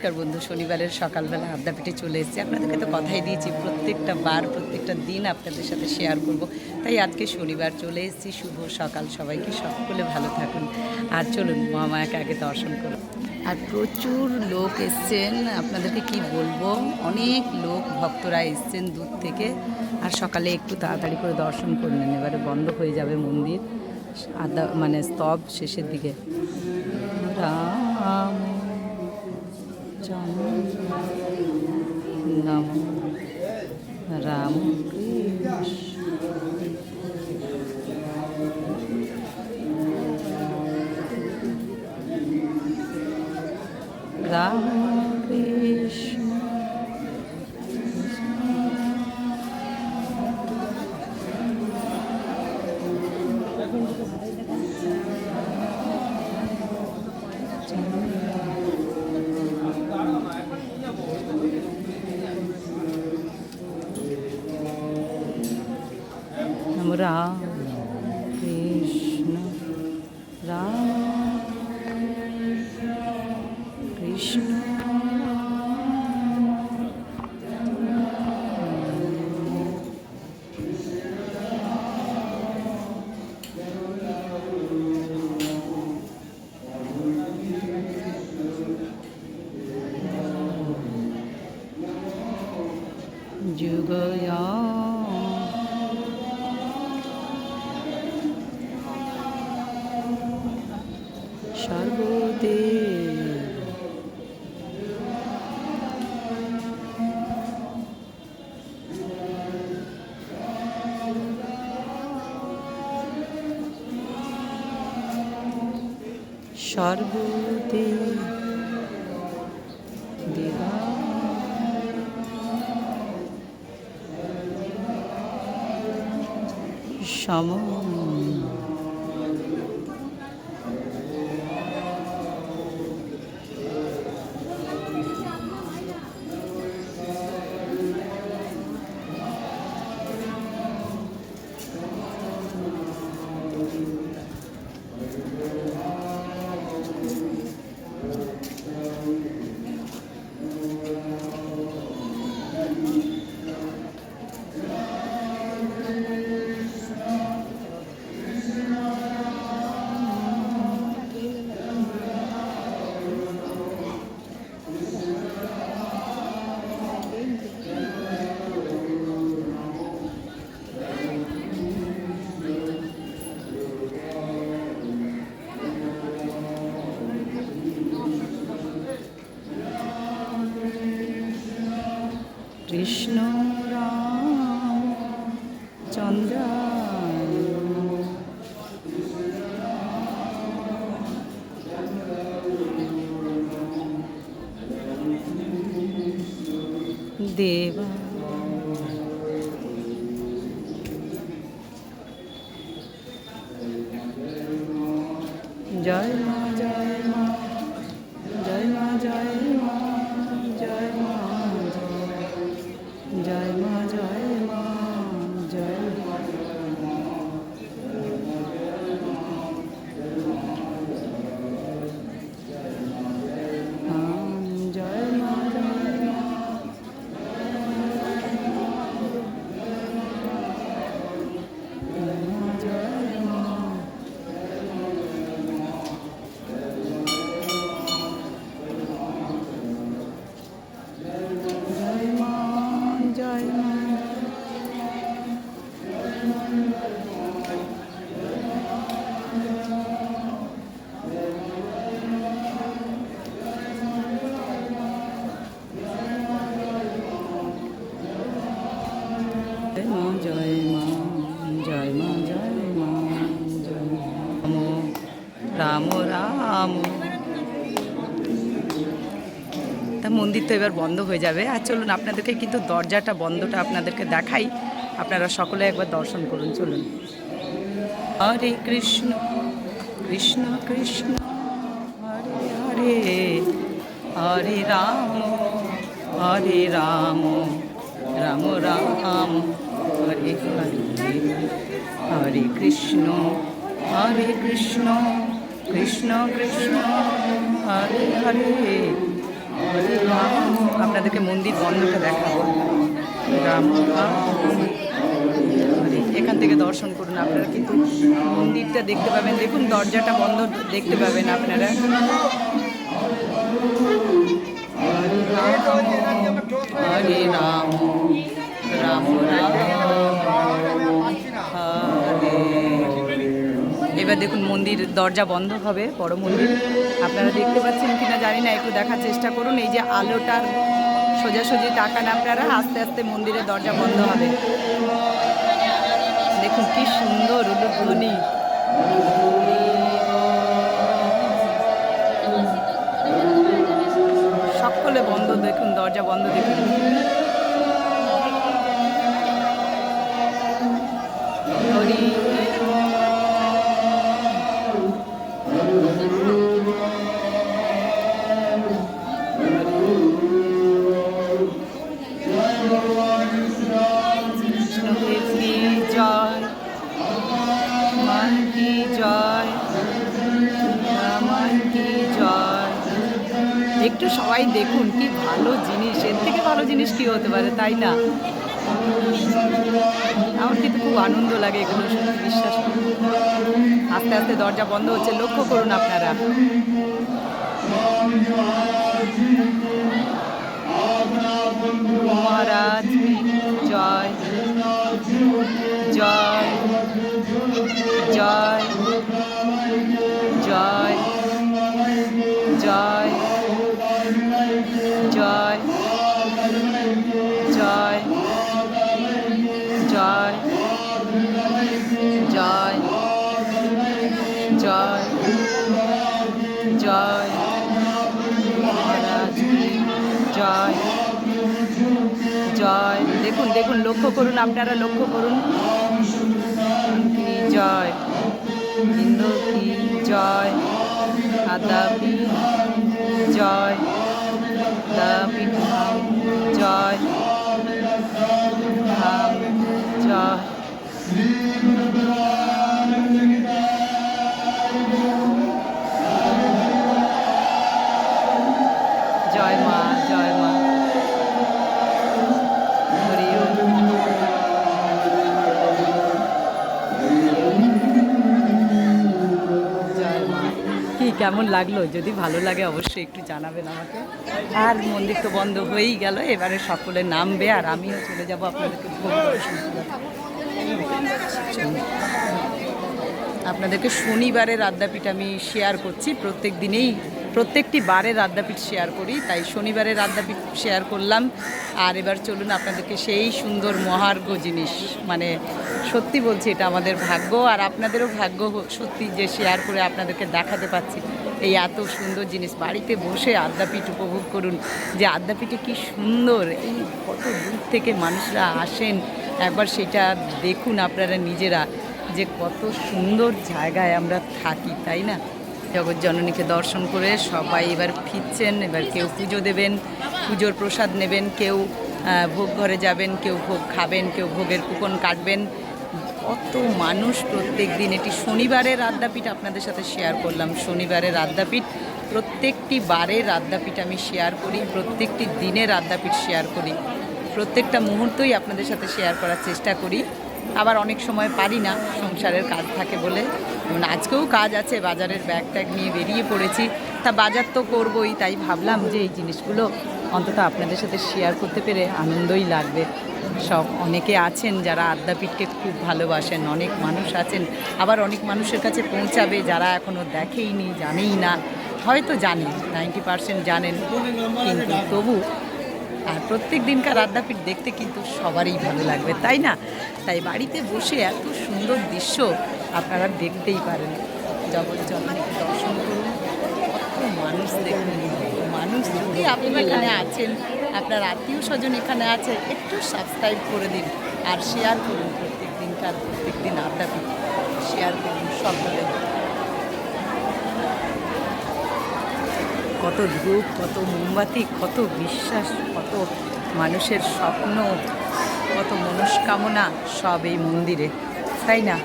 নমস্কার বন্ধু, শনিবারের সকালবেলা আড্ডাপিঠে চলে এসেছি। আপনাদেরকে তো কথাই দিয়েছি, প্রত্যেকটা বার, প্রত্যেকটা দিন আপনাদের সাথে শেয়ার করব। তাই আজকে শনিবার চলে এসেছি। শুভ সকাল সবাইকে, সকলে ভালো থাকুন। আর চলুন, মহামায়াকে আগে দর্শন করুন। আর প্রচুর লোক এসছেন। আপনাদেরকে কি বলব? অনেক লোক, ভক্তরা এসছেন দূর থেকে। আর সকালে একটু তাড়াতাড়ি করে দর্শন করলেন এবারে বন্ধ হয়ে যাবে মন্দির। আড্ডা মানে স্তব শেষের দিকে। রাম जाम Ram Ram Ram Krishna. Ram Krishna. Jugaya সর্বদে দেবা। সময় চন্দ্র। দেবা। মন্দির তো এবার বন্ধ হয়ে যাবে। আর চলুন, আপনাদেরকে কিন্তু দরজাটা, বন্ধটা আপনাদেরকে দেখাই। আপনারা সকলে একবার দর্শন করুন, চলুন। হরে কৃষ্ণ কৃষ্ণ কৃষ্ণ। হরে হরে হরে রাম হরে রাম রাম রাম। হরে হরে হরে কৃষ্ণ হরে কৃষ্ণ কৃষ্ণ কৃষ্ণ। হরে হরে আপনাদেরকে মন্দির বন্ধটা দেখাবো। রাম এখান থেকে দর্শন করুন আপনারা, কিন্তু মন্দিরটা দেখতে পাবেন। দেখুন, দরজাটা বন্ধ দেখতে পাবেন আপনারা। হরে রাম। দেখুন, মন্দির দরজা বন্ধ হবে, বড় মন্দির। আপনারা দেখতে পাচ্ছেন কিনা জানি না, একটু দেখার চেষ্টা করুন। এই যে আলোটার সোজাসুজি তাকান আপনারা, আস্তে আস্তে মন্দিরের দরজা বন্ধ হবে। দেখুন, কি সুন্দর উলুধ্বনি সকলে বন্ধ, দেখুন, দরজা বন্ধ, দেখুন। একটু সবাই দেখুন কি ভালো জিনিস। এর থেকে ভালো জিনিস কি হতে পারে, তাই না? আমার কিন্তু খুব আনন্দ লাগে এগুলো সত্যি বিশ্বাস আস্তে আস্তে দরজা বন্ধ হচ্ছে, লক্ষ্য করুন আপনারা। মহারাজ জয়। জয়। জয়। দেখুন দেখুন, লক্ষ্য করুন, আপনারা লক্ষ্য করুন। জয়? হিন্দু কি জয়? আদাবি, জয়। ধাম জয়। কেমন লাগল? যদি ভালো লাগে অবশ্যই একটু জানাবেন আমাকে। আর মন্দির তো বন্ধ হয়েই গেল, এবারে সকলে নামবে আর আমিও চলে যাব আপনাদেরকে আপনাদেরকে শনিবারের আদ্যাপীঠ আমি শেয়ার করছি, প্রত্যেক দিনেই প্রত্যেকটি বারের আদ্যাপীঠ শেয়ার করি, তাই শনিবারের আদ্যাপীঠ শেয়ার করলাম। আর এবার চলুন আপনাদেরকে সেই সুন্দর মহার্ঘ জিনিস মানে সত্যি বলছি এটা আমাদের ভাগ্য, আর আপনাদেরও ভাগ্য সত্যি যে শেয়ার করে আপনাদেরকে দেখাতে পাচ্ছি। এই এত সুন্দর জিনিস, বাড়িতে বসে আদ্যাপীঠ উপভোগ করুন। যে আদ্যাপীঠে কি সুন্দর, এই কত দূর থেকে মানুষরা আসেন, একবার সেটা দেখুন আপনারা নিজেরা। যে কত সুন্দর জায়গায় আমরা থাকি, তাই না? জগৎ জননীকে দর্শন করে সবাই এবার ফিরছেন, এবার কেউ পুজো দেবেন, পুজোর প্রসাদ নেবেন, কেউ ভোগ ঘরে যাবেন, কেউ ভোগ খাবেন, কেউ ভোগের কুপন কাটবেন। কত মানুষ প্রত্যেক দিন। এটি শনিবারের আদ্যাপীঠ, আপনাদের সাথে শেয়ার করলাম। শনিবারের আদ্যাপীঠ, প্রত্যেকটি বারের আদ্যাপীঠ আমি শেয়ার করি, প্রত্যেকটি দিনের আদ্যাপীঠ শেয়ার করি। প্রত্যেকটা মুহূর্তই আপনাদের সাথে শেয়ার করার চেষ্টা করি। আবার অনেক সময় পারি না সংসারের কাজ থাকে বলে। যেমন আজকেও কাজ আছে, বাজারের ব্যাগ ট্যাগ নিয়ে বেরিয়ে পড়েছি। তা বাজার তো করবই, তাই ভাবলাম যে এই জিনিসগুলো অন্তত আপনাদের সাথে শেয়ার করতে পেরে আনন্দই লাগবে। সব অনেকে আছেন যারা আদ্যাপীঠকে খুব ভালোবাসেন, অনেক মানুষ আছেন, আবার অনেক মানুষের কাছে পৌঁছাবে যারা এখনও দেখেইনি, জানেই না। হয়তো জানেন নাইনটি পার্সেন্ট জানেন, কিন্তু তবু প্রত্যেক দিনকার আদ্যাপীঠ দেখতে কিন্তু সবারই ভালো লাগবে, তাই না? তাই বাড়িতে বসে এত সুন্দর দৃশ্য আপনারা দেখতেই পারেন। জগৎ জননীকে দর্শন করুন, কত মানুষ দেখুন মানুষ যদি আপনি এখানে আছেন, আপনার আত্মীয় স্বজন এখানে আছে, একটু সাবস্ক্রাইব করে দিন আর শেয়ার করুন প্রত্যেক দিনকার, প্রত্যেক দিন আদ্যাপীঠ শেয়ার করুন সকলে কত ধূপ কত মোমবাতি কত বিশ্বাস কত মানুষের স্বপ্ন কত মনস্কামনা সব এই মন্দিরে। তাই না?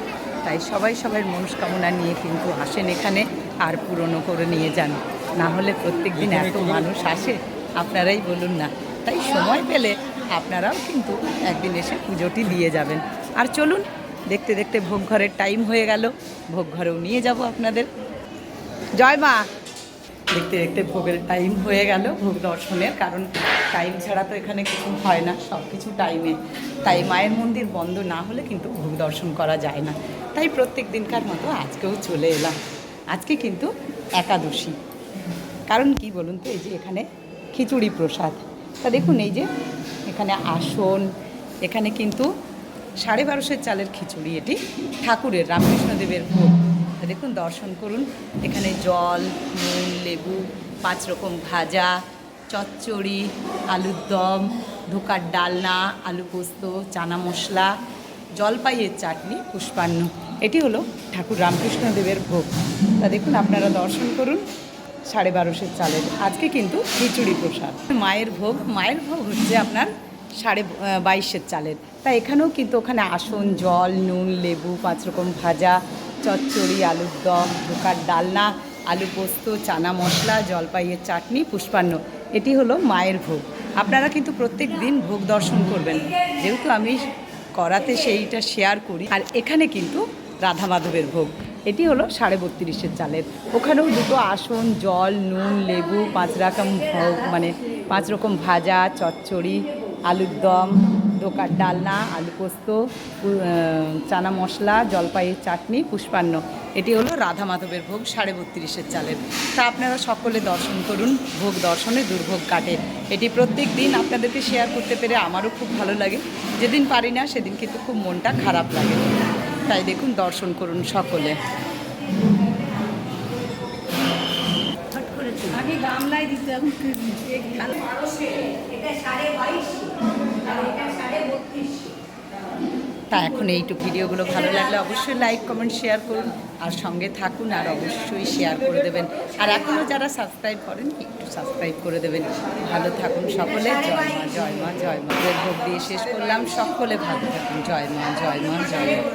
তাই সবাই সবার মনস্কামনা নিয়ে কিন্তু আসেন এখানে আর পূরণও করে নিয়ে যান। না হলে প্রত্যেক দিন এত মানুষ আসে আপনারাই বলুন না। তাই সময় পেলে আপনারাও কিন্তু একদিন এসে পুজোটি দিয়ে যাবেন। আর চলুন দেখতে দেখতে ভোগ ঘরের টাইম হয়ে গেল। ভোগ ঘরেও নিয়ে যাব আপনাদের। জয় মা! দেখতে দেখতে ভোগের টাইম হয়ে গেল, ভোগ দর্শনের, কারণ টাইম ছাড়া তো এখানে কিছু হয় না সব কিছু টাইমে তাই মায়ের মন্দির বন্ধ না হলে কিন্তু ভোগ দর্শন করা যায় না। তাই প্রত্যেক দিনকার মতো আজকেও চলে এলাম। আজকে কিন্তু একাদশী। কারণ কি বলুন তো, এই যে এখানে খিচুড়ি প্রসাদ। তা দেখুন, এই যে এখানে আসন, এখানে কিন্তু সাড়ে বারোশের চালের খিচুড়ি, এটি ঠাকুরের, রামকৃষ্ণদেবের ভোগ। দেখুন, দর্শন করুন। এখানে জল, নুন, লেবু, পাঁচ রকম ভাজা, চচ্চড়ি, আলুর দম, ধোকার ডালনা, আলু পোস্ত, চানা মশলা, জলপাইয়ের চাটনি, পুষ্পান্ন। এটি হলো ঠাকুর রামকৃষ্ণদেবের ভোগ। তা দেখুন, আপনারা দর্শন করুন, সাড়ে বারোশের চালের। আজকে কিন্তু খিচুড়ি প্রসাদ। মায়ের ভোগ মায়ের ভোগ হচ্ছে আপনার সাড়ে বাইশের চালের। তা এখানেও কিন্তু ওখানে আসন, জল, নুন, লেবু, পাঁচ রকম ভাজা চচ্চড়ি, আলুর দম, ধোকার ডালনা, আলু পোস্ত, চানা মশলা, জলপাইয়ের চাটনি, পুষ্পান্ন। এটি হলো মায়ের ভোগ। আপনারা কিন্তু প্রত্যেক দিন ভোগ দর্শন করবেন। যেহেতু আমি করাতে সেইটা শেয়ার করি। আর এখানে কিন্তু রাধা মাধবের ভোগ। এটি হলো সাড়ে বত্রিশের চালের। ওখানেও দুটো আসন, জল, নুন, লেবু, পাঁচ রকম ভোগ মানে পাঁচ রকম ভাজা, চচ্চড়ি, আলুর দম দোকার ডালনা, আলু পোস্ত চানা মশলা, জলপাইয়ের চাটনি, পুষ্পান্ন। এটি হলো রাধা মাধবের ভোগ সাড়ে বত্রিশের চালের। তা আপনারা সকলে দর্শন করুন, ভোগ দর্শনে দুর্ভোগ কাটে। এটি প্রত্যেক দিন আপনাদেরকে শেয়ার করতে পেরে আমারও খুব ভালো লাগে। যেদিন পারি না, সেদিন কিন্তু খুব মনটা খারাপ লাগে। তাই দেখুন, দর্শন করুন সকলে। গামলায় দিতে এখন তা এখন এইটুকু ভিডিওগুলো ভালো লাগলে অবশ্যই লাইক কমেন্ট শেয়ার করুন আর সঙ্গে থাকুন আর অবশ্যই শেয়ার করে দেবেন। আর এখনও যারা সাবস্ক্রাইব করেন একটু সাবস্ক্রাইব করে দেবেন। ভালো থাকুন সকলে। জয় মা জয় মা জয় মা। ভোগ দিয়ে শেষ করলাম। সকলে ভালো থাকুন। জয় মা জয় মা জয় মা।